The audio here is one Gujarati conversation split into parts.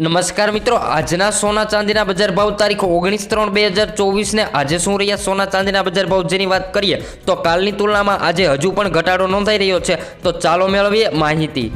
નમસ્કાર મિત્રો, આજના સોના ચાંદીના બજાર ભાવ તારીખ ઓગણીસ ત્રણ બે હજાર ચોવીસને આજે શું રહ્યા સોના ચાંદીના બજાર ભાવ જેની વાત કરીએ, તો કાલની તુલનામાં આજે હજુ પણ ઘટાડો નોંધાઈ રહ્યો છે. તો ચાલો મેળવીએ માહિતી.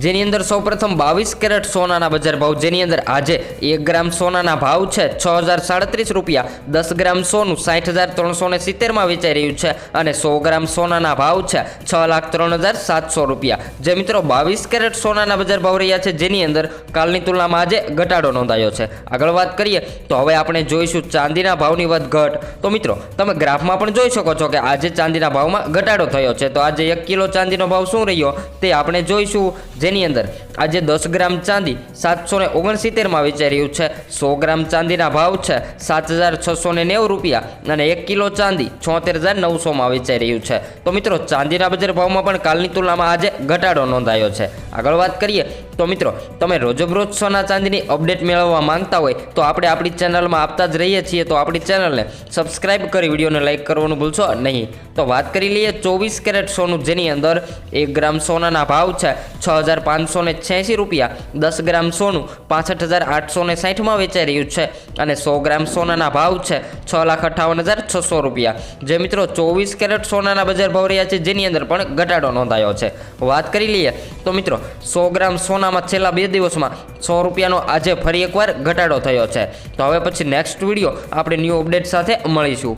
જેની અંદર સૌપ્રથમ બાવીસ કેરેટ સોનાના બજાર ભાવ, જેની અંદર આજે એક ગ્રામ સોનાના ભાવ છે છ હજાર સાડત્રીસ રૂપિયા, દસ ગ્રામ સોનું સાઠ હજાર ત્રણસો ને સિત્તેરમાં વેચાઈ રહ્યું છે અને સો ગ્રામ સોનાના ભાવ છે છ લાખ ત્રણ હજાર સાતસો રૂપિયા. જે મિત્રો બાવીસ કેરેટ સોનાના બજાર ભાવ રહ્યા છે, જેની અંદર કાલની તુલનામાં આજે ઘટાડો નોંધાયો છે. આગળ વાત કરીએ તો હવે આપણે જોઈશું ચાંદીના ભાવની વધઘટ. તો મિત્રો, તમે ગ્રાફમાં પણ જોઈ શકો છો કે આજે ચાંદીના ભાવમાં ઘટાડો થયો છે. તો આજે એક કિલો ચાંદીનો ભાવ શું રહ્યો તે આપણે જોઈશું. જેની અંદર આજે દસ ગ્રામ ચાંદી સાતસો ને ઓગણસિત્તેરમાં વેચાઈ રહ્યું છે. સો ગ્રામ ચાંદીના ભાવ છે સાત હજાર છસો ને નેવું રૂપિયા અને એક કિલો ચાંદી છોતેર હજાર નવસોમાં વેચાઈ રહ્યું છે. તો મિત્રો, ચાંદીના બજાર ભાવમાં પણ કાલની તુલનામાં આજે ઘટાડો નોંધાયો છે. આગળ વાત કરીએ, તો મિત્રો, તમે રોજબરોજ સોના ચાંદીની અપડેટ મેળવવા માંગતા હોય, તો આપણે આપણી ચેનલમાં આપતા જ રહીએ છીએ, તો આપણી ચેનલને સબસ્ક્રાઇબ કરી, વિડીયોને લાઇક કરવાનું ભૂલશો નહીં. તો વાત કરી લઈએ ચોવીસ કેરેટ સોનું, જેની અંદર એક ગ્રામ સોનાના ભાવ છે છ હજાર પાંચસો ને રૂપિયા, દસ ગ્રામ સોનું પાસઠ હજાર આઠસો ને સાઠમાં વેચાઈ રહ્યું છે અને સો ગ્રામ સોનાના ભાવ છે છ લાખ અઠાવન હજાર છસો રૂપિયા. જે મિત્રો ચોવીસ કેરેટ સોનાના બજાર ભાવ રહ્યા છે, જેની અંદર પણ ઘટાડો નોંધાયો છે. વાત કરી લઈએ, તો મિત્રો સો ગ્રામ સોનામાં છેલ્લા બે દિવસમાં સો રૂપિયાનો આજે ફરી એકવાર ઘટાડો થયો છે. તો હવે પછી નેક્સ્ટ વીડિયો આપણે ન્યૂ અપડેટ સાથે મળીશું.